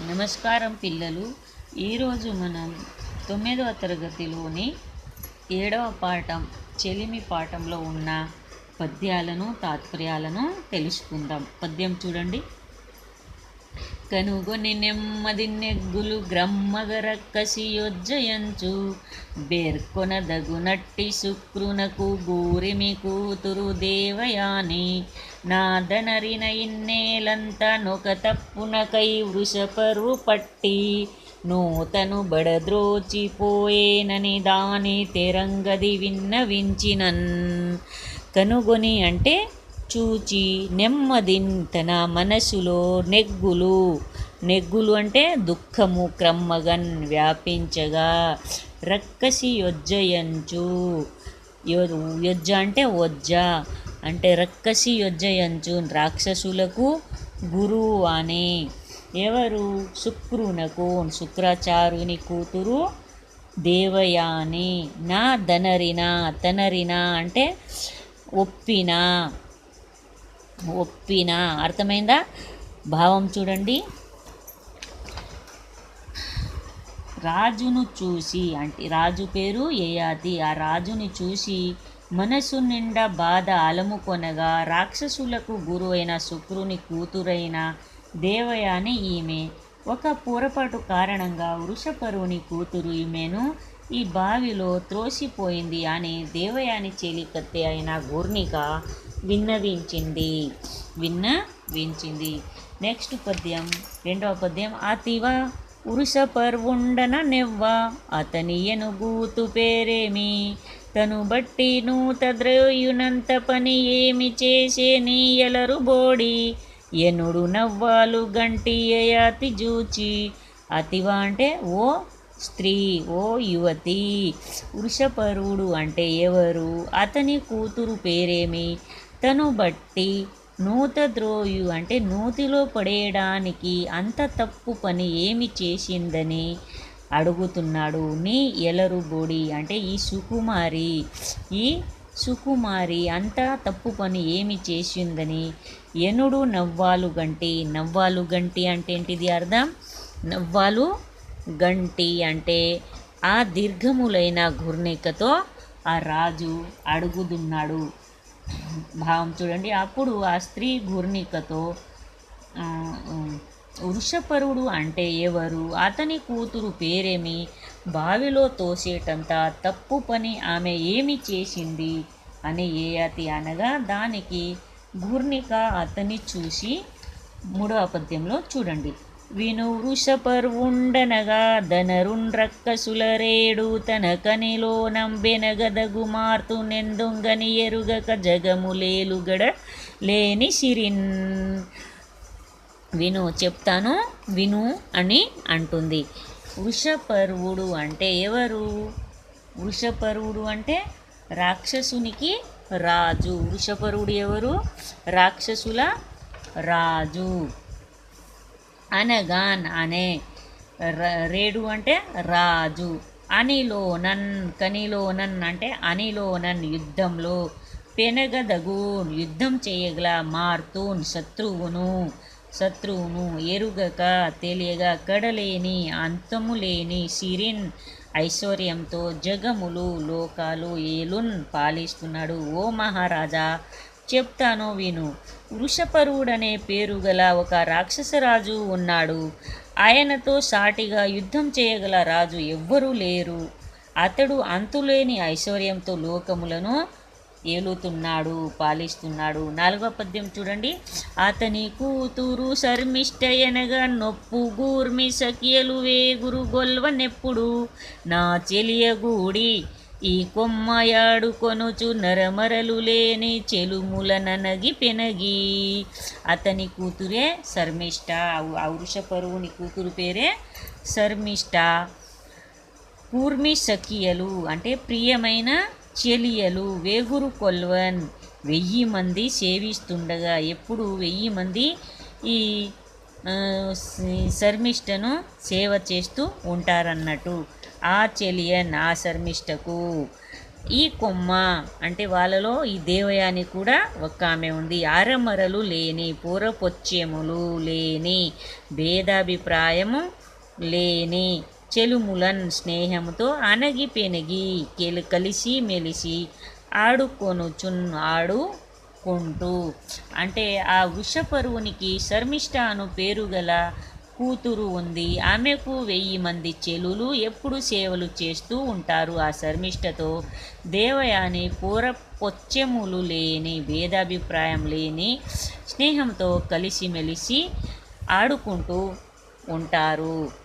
నమస్కారం పిల్లలు. ఈరోజు మనం తొమ్మిదవ తరగతిలోని ఏడవ పాఠం చెలిమి పాఠంలో ఉన్న పద్యాలను తాత్పర్యాలను తెలుసుకుందాం. పద్యం చూడండి. కనుగొని నెమ్మది నెగ్గులు గ్రమ్మగరక్కసి యొజ్జయంచు బేర్కొనదగునట్టి శుక్రునకు గూరిమి కూతురు దేవయాని నాదనరిన ఇన్నేలంత నొక తప్పునకై వృషపరు పట్టి నూతను బడద్రోచిపోయేనని దాని తెరంగది విన్నవించినన్. కనుగొని అంటే చూచి నెమ్మదిన్ తన మనసులో నెగ్గులు. నెగ్గులు అంటే దుఃఖము క్రమ్మగన్ వ్యాపించగా రక్కసి యొజ్జయంచు. యొజ్జ అంటే వజ్జ. అంటే రక్కసి యొజ్జయంచు రాక్షసులకు గురువు అని ఎవరు? శుక్రునకు శుక్రాచార్యుని కూతురు దేవయాని. నా ధనరిన తనరిన అంటే ఒప్పిన. ఒప్పిన. అర్థమైందా? భావం చూడండి. రాజును చూసి అంటే రాజు పేరు యయాతి ఆ రాజుని చూసి మనసు నిండా బాధ అలముకొనగా రాక్షసులకు గురువైన శుక్రుని కూతురైన దేవయాని ఈమె. ఒక పొరపాటు కారణంగా వృషపరువుని కూతురు ఈమెను ఈ బావిలో త్రోసిపోయింది అని దేవయాని చెలికత్తె అయిన గుర్ణిక విన్నవించింది. విన్నవించింది. నెక్స్ట్ పద్యం. రెండవ పద్యం. అతివ వృషపర్వుండన నెవ్వ అతని ఎనుగూతు పేరేమి? తను బట్టి నూత పని ఏమి చేసే నీ ఎలరు బోడి. ఎనుడు నవ్వాలు గంటి యయాతి జూచి. అతివ అంటే ఓ స్త్రీ ఓ యువతి. వృషపరుడు అంటే ఎవరు? అతని కూతురు పేరేమి? తను బట్టి నూత ద్రోయు అంటే నూతిలో పడేయడానికి అంత తప్పు పని ఏమి చేసిందని? అడుగుతున్నాడు. నీ ఎలరు బోడి అంటే ఈ సుకుమారి ఈ సుకుమారి అంతా తప్పు పని ఏమి చేసిందని? ఎనుడు నవ్వాలు గంటి నవ్వాలు గంటి అంటే ఏంటిది అర్థం? నవ్వాలు గంటి అంటే ఆ దీర్ఘములైన ఘూర్ణికతో ఆ రాజు అడుగుతున్నాడు. భావం చూడండి అప్పుడు ఆ స్త్రీ గుర్ణికతో వృషపరుడు అంటే ఎవరు? అతని కూతురు పేరేమి? బావిలో తోసేటంత తప్పు పని ఆమె ఏమి చేసింది? అని ఏయతి అనగా దానికి గుర్ణిక అతన్ని చూసి మూడవ పద్యంలో చూడండి. విను వృషపరువుండనగా ధనరుండ్రక్కసులరేడు తన కనిలో నంబెనగదగు మార్తు నెందుంగని ఎరుగక జగములేలుగడ లేని సిరిన్. విను చెప్తాను విను అని అంటుంది. వృషపర్వుడు అంటే ఎవరు? వృషపర్వుడు అంటే రాక్షసునికి రాజు. వృషపరుడు ఎవరు? రాక్షసుల రాజు. అనగాన్ అనే ర- రేడు అంటే రాజు. అనిలోనన్ కనిలోనన్ అంటే అనిలోనన్ యుద్ధంలో పెనగదగు యుద్ధం చేయగల మార్తూన్ శత్రువును. శత్రువును ఎరుగక తెలియగా కడలేని అంతము లేని సిరిన్ ఐశ్వర్యంతో జగములు లోకాలు ఏలున్ పాలిస్తున్నాడు. ఓ మహారాజా చెప్తాను విను. వృషపరుడనే పేరు గల ఒక రాక్షసరాజు ఉన్నాడు. ఆయనతో సాటిగా యుద్ధం చేయగల రాజు ఎవ్వరూ లేరు. అతడు అంతులేని ఐశ్వర్యంతో లోకములను ఏలుతున్నాడు పాలిస్తున్నాడు. నాలుగవ పద్యం చూడండి. అతని కూతురు శర్మిష్టయనగా నొప్పు గూర్మి సఖియలు వేగురు గొల్వనెప్పుడు నా చెలియగూడి ఈ కొమ్మయాడుకొనుచు నరమరలు లేని చెలుముల ననగి పెనగి. అతని కూతురే శర్మిష్ట. ఔరుషపరువుని కూతురు పేరే శర్మిష్ట. కూర్మి సఖియలు అంటే ప్రియమైన చెలియలు వేగురు కొల్వన్. వెయ్యి మంది సేవిస్తుండగా ఎప్పుడు వెయ్యి మంది ఈ శర్మిష్టను సేవ చేస్తూ ఉంటారన్నట్టు. ఆ చెలియన్ ఆ శర్మిష్టకు ఈ కొమ్మ అంటే వాళ్ళలో ఈ దేవయాని కూడా ఒక ఆమె ఉంది. ఆరమరలు లేని పూరపొచ్చెములు లేని భేదాభిప్రాయము లేని చెలుములన్ స్నేహముతో అనగి పెనగి కెలు కలిసి మెలిసి ఆడుకొనుచున్ ఆడుకుంటూ. అంటే ఆ వృషపరువునికి శర్మిష్ట అను పేరు గల కూతురు ఉంది. ఆమెకు వెయ్యి మంది చెలులు ఎప్పుడు సేవలు చేస్తూ ఉంటారు. ఆ శర్మిష్టతో దేవయాని పూర పొచ్చెములు లేని భేదాభిప్రాయం లేని స్నేహంతో కలిసిమెలిసి ఆడుకుంటూ ఉంటారు.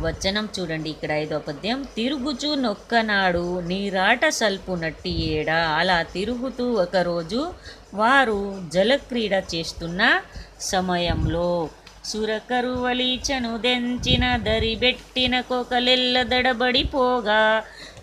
వచనం చూడండి ఇక్కడ ఐదో పద్యం. తిరుగుచు నొక్కనాడు నీరాట సల్పు నట్టి ఏడ? అలా తిరుగుతూ ఒకరోజు వారు జలక్రీడ చేస్తున్న సమయంలో సురకరువలీచను దెంచిన దరిబెట్టిన కొకలెల్ల దడబడిపోగా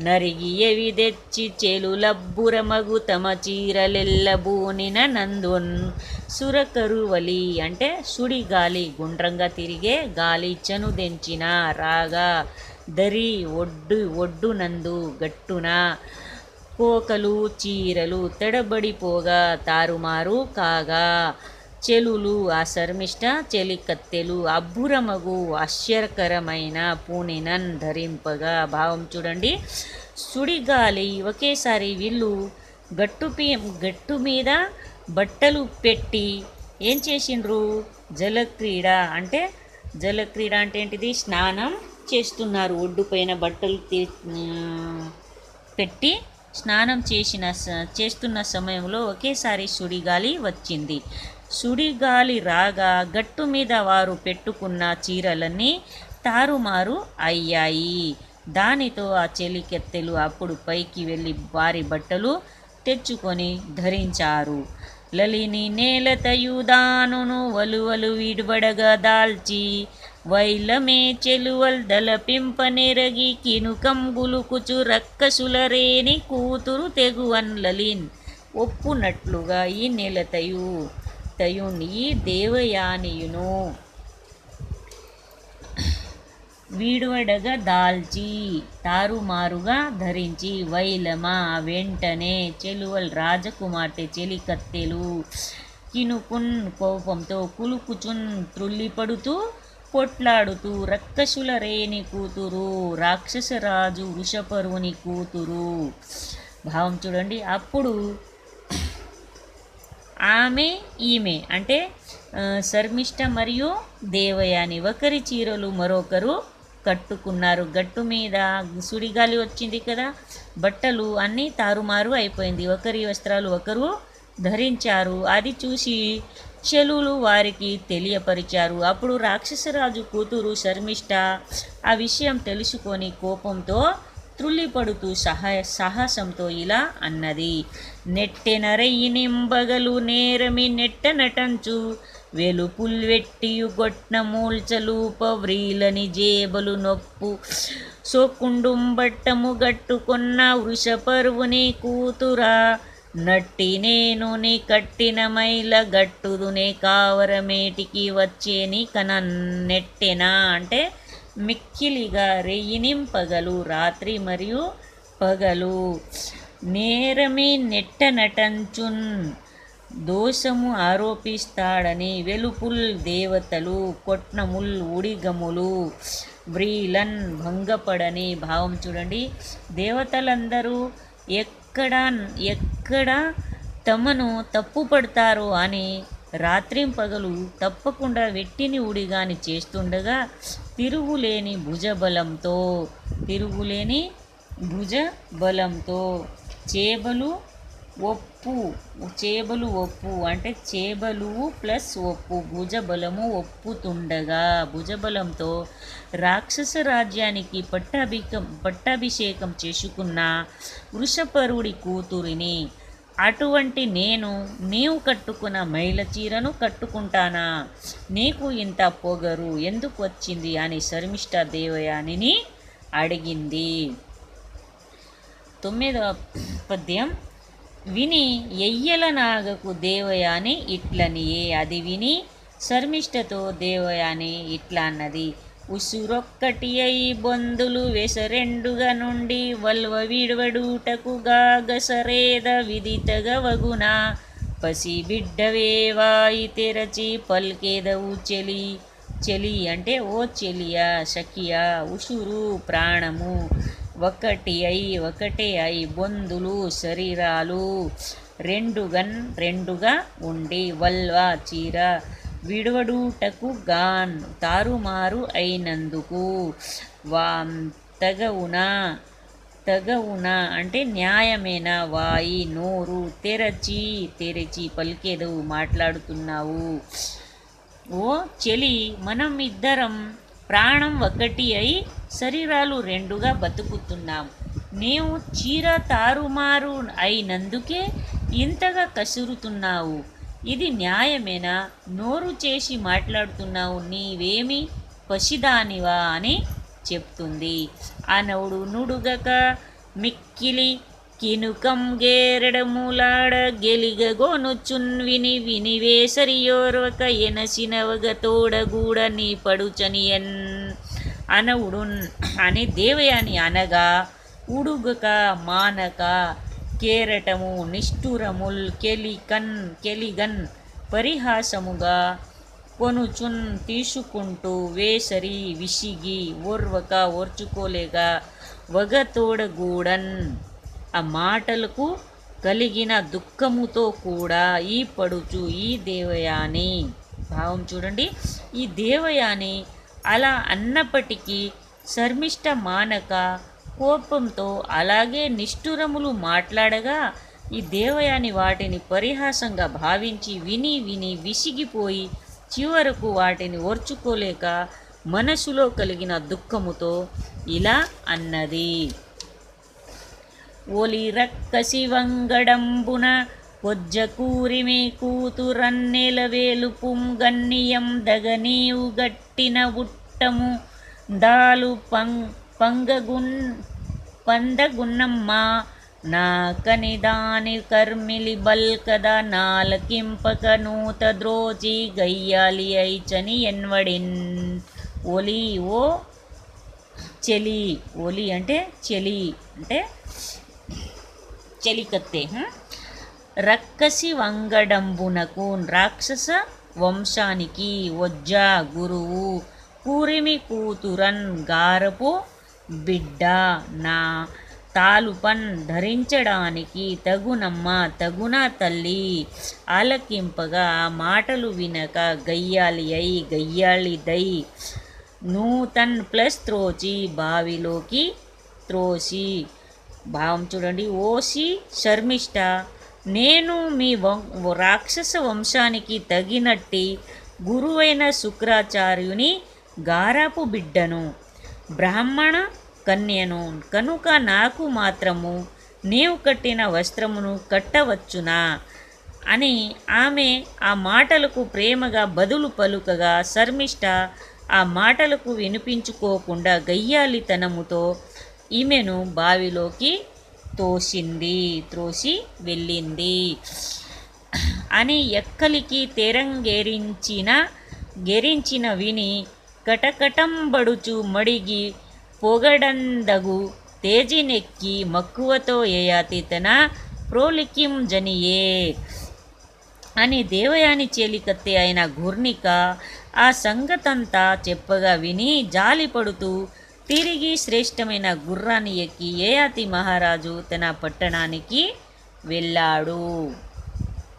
నరిగి ఎవి తెచ్చి చెలులబ్బురమగు తమ చీరలెల్ల బూనిన నందున్. సురకరువలి అంటే సుడి గాలి గుండ్రంగా తిరిగే గాలి చను దెంచిన రాగా దరి ఒడ్డు ఒడ్డునందు గట్టున కోకలు చీరలు తడబడిపోగా తారుమారు కాగా చెలులు ఆ శర్మిష్ట చెలికత్తెలు అబ్బురమగు ఆశ్చర్యకరమైన పూనినన్ ధరింపగా. భావం చూడండి. సుడిగాలి ఒకేసారి వీళ్ళు గట్టు పీ గట్టు మీద బట్టలు పెట్టి ఏం చేసిండ్రు? జలక్రీడ అంటే జలక్రీడ అంటే ఏంటిది? స్నానం చేస్తున్నారు. ఒడ్డు పైన బట్టలు పెట్టి స్నానం చేసిన స- చేస్తున్న సమయంలో ఒకేసారి సుడిగాలి వచ్చింది. సుడిగాలి రాగా గట్టు మీద వారు పెట్టుకున్న చీరలన్నీ తారుమారు అయ్యాయి. దానితో ఆ చెలికెత్తెలు అప్పుడు పైకి వెళ్ళి వారి బట్టలు తెచ్చుకొని ధరించారు. లలిని నేలతయుదాను వలువలు విడబడగా దాల్చి వైలమే చెలువల్ దళపింపనెరగి కినుకం కినుకంబులుకుచు రక్కసులరేని కూతురు తెగువన్ లలిన్ ఒప్పునట్లుగా ఈ నేలతయు భక్తయు ఈ దేవయానియును. వీడువడగా దాల్చి తారుమారుగా ధరించి వైలమ వెంటనే చెలువల్ రాజకుమార్తె చెలికత్తెలు. కినుకున్ కోపంతో కులుకుచున్ త్రుల్లిపడుతూ పొట్లాడుతూ రక్కసుల రేణి కూతురు రాక్షసరాజు వృషపరువుని కూతురు. భావం చూడండి అప్పుడు ఆమె ఈమె. అంటే శర్మిష్ట మరియు దేవయాని. ఒకరి చీరలు మరొకరు కట్టుకున్నారు. గట్టు మీద సుడిగాలి వచ్చింది కదా. బట్టలు అన్నీ తారుమారు అయిపోయింది. ఒకరి వస్త్రాలు ఒకరు ధరించారు. అది చూసి చెలులు వారికి తెలియపరిచారు. అప్పుడు రాక్షసరాజు కూతురు శర్మిష్ట ఆ విషయం తెలుసుకొని కోపంతో త్రుల్లిపడుతూ సహాయ సాహసంతో ఇలా అన్నది. నెట్టెనరయ్యనింబగలు నేరమి నెట్ట నటంచు వెలుపుల్వెట్టియు గొట్న మూల్చలూప వ్రీలని జేబలు నొప్పు. సోకుండుంబట్టము గట్టుకొన్న వృషపరువుని కూతురా నట్టి నేను నీ కట్టిన మైల గట్టుదునే కావరమేటికి వచ్చేని కన నెట్టెనా? అంటే మిక్కిలిగా రెయ్యినింపగలు రాత్రి మరియు పగలు. నేరమి నెట్ట నటంచున్ దోషము ఆరోపిస్తాడని వెలుపుల్ దేవతలు కొట్నముల్ ఉడిగములు. బ్రీలన్ భంగపడని భావం చూడండి. దేవతలందరూ ఎక్కడ ఎక్కడ తమను తప్పు పడతారో అని రాత్రింపగలు తప్పకుండా వెట్టిని ఉడిగాని చేస్తుండగా తిరుగులేని భుజబలంతో తిరుగులేని భుజ బలంతో చేబలు ఒప్పు చేబలు ఒప్పు అంటే చేబలు ప్లస్ ఒప్పు భుజబలము ఒప్పుతుండగా. భుజబలంతో రాక్షస రాజ్యానికి పట్టాభికం పట్టాభిషేకం చేసుకున్న వృషపరుడి కూతురిని అటువంటి నేను నీవు కట్టుకున్న మైల చీరను కట్టుకుంటానా? నీకు ఇంత పొగరు ఎందుకు వచ్చింది? అని శర్మిష్ఠ దేవయానిని అడిగింది. తొమ్మిదవ పద్యం. విని ఎయ్యల నాగకు దేవయాని ఇట్లనియే అది విని శర్మిష్టతో దేవయాని ఇట్లా అన్నది ఉసురొక్కటి అయి బొందులు వెసరెండుగా నుండి వల్వ విడవడూటకు గాగసరేద విదితగవగున పసి బిడ్డవేవాయి తెరచి పల్కేదవు చెలి. చెలి అంటే ఓ చెలియా సఖియా ఉసురు ప్రాణము. ఒకటి అయి ఒకటే అయి బొందులు శరీరాలు. రెండుగన్ రెండుగా ఉండి వల్వా చీర విడవడూటకు గాన్ తారుమారు అయినందుకు. వా తగవున తగవున అంటే న్యాయమైన? వాయి నోరు తెరచి తెరచి పలికేదవు మాట్లాడుతున్నావు. ఓ చెలి మనం ఇద్దరం ప్రాణం ఒకటి అయి శరీరాలు రెండుగా బతుకుతున్నాం. నీవు చీర తారుమారు అయినందుకే ఇంతగా కసురుతున్నావు. ఇది న్యాయమేనా? నోరు చేసి మాట్లాడుతున్నావు. నీవేమి పసిదానివా అని చెప్తుంది. అనవుడు నుడుగక మిక్కిలి కినుకం గేరెడములాడ గెలిగగోనుచున్ విని వినివేసరియోర్వక ఎనసినవగ తోడగూడ నీ పడుచనియన్ అనవుడున్ అని దేవయాని అనగా ఉడుగక మానక కేరటము నిష్ఠురముల్ కెలికన్ కెలిగన్ పరిహాసముగా కొనుచున్ తీసుకుంటూ వేసరి విసిగి ఓర్వక ఓర్చుకోలేగా వగతోడగూడన్. ఆ మాటలకు కలిగిన దుఃఖముతో కూడా ఈ పడుచు ఈ దేవయాని. భావం చూడండి. ఈ దేవయాని అలా అన్నప్పటికీ శర్మిష్ట మానక కోపంతో అలాగే నిష్ఠురములు మాట్లాడగా ఈ దేవయాని వాటిని పరిహాసంగా భావించి విని విని విసిగిపోయి చివరకు వాటిని ఓర్చుకోలేక మనసులో కలిగిన దుఃఖముతో ఇలా అన్నది. ఒలి శివంగడంబున వంగడంబున కూతురన్నెలవేలు కూరిమి కూతురన్నెల వేలుపుం దగనీవు గట్టిన ఉట్టము దాలు పం పంగగున్ పందగున్నమ్మ. నాకని దాని కర్మిలి బల్కద నాలకింపక నూత ద్రోజి గయ్యాలి ఐచని ఎన్వడిన్. ఒలి ఓ చెలి ఒలి అంటే చెలి అంటే చెలికత్తే రక్కసి వంగడంబునకు రాక్షస వంశానికి వజ్జ గురువు. కూరిమి కూతురన్ గారపు బిడ్డ నా తాలుపన్ ధరించడానికి తగునమ్మ తగున తల్లి. ఆలకింపగా మాటలు వినక గయ్యాలి అయి గయ్యాలి దై. నూతన్ ప్లస్ త్రోచి బావిలోకి త్రోసి. భావం చూడండి ఓసి శర్మిష్ట. నేను మీ వం- రాక్షస వంశానికి తగినట్టి గురువైన శుక్రాచార్యుని గారాపు బిడ్డను బ్రాహ్మణ కన్యను. కనుక నాకు మాత్రము నీవు కట్టిన వస్త్రమును కట్టవచ్చునా? అని ఆమె ఆ మాటలకు ప్రేమగా బదులు పలుకగా శర్మిష్ట ఆ మాటలకు వినిపించుకోకుండా గయ్యాలితనముతో ఈమెను బావిలోకి తోసింది త్రోసి వెళ్ళింది. అని ఎక్కలికి తెరంగేరించిన గెరించిన విని కటకటంబడుచు మడిగి పొగడందగు తేజినెక్కి మక్కువతో ఏయాతి తన ప్రోలిక్యం జనియే. అని దేవయాని చేలికత్తె అయిన ఘూర్ణిక ఆ సంగతంతా చెప్పగా విని జాలిపడుతూ తిరిగి శ్రేష్టమైన గుర్రాన్ని ఎక్కి ఏయాతి మహారాజు తన పట్టణానికి వెళ్ళాడు.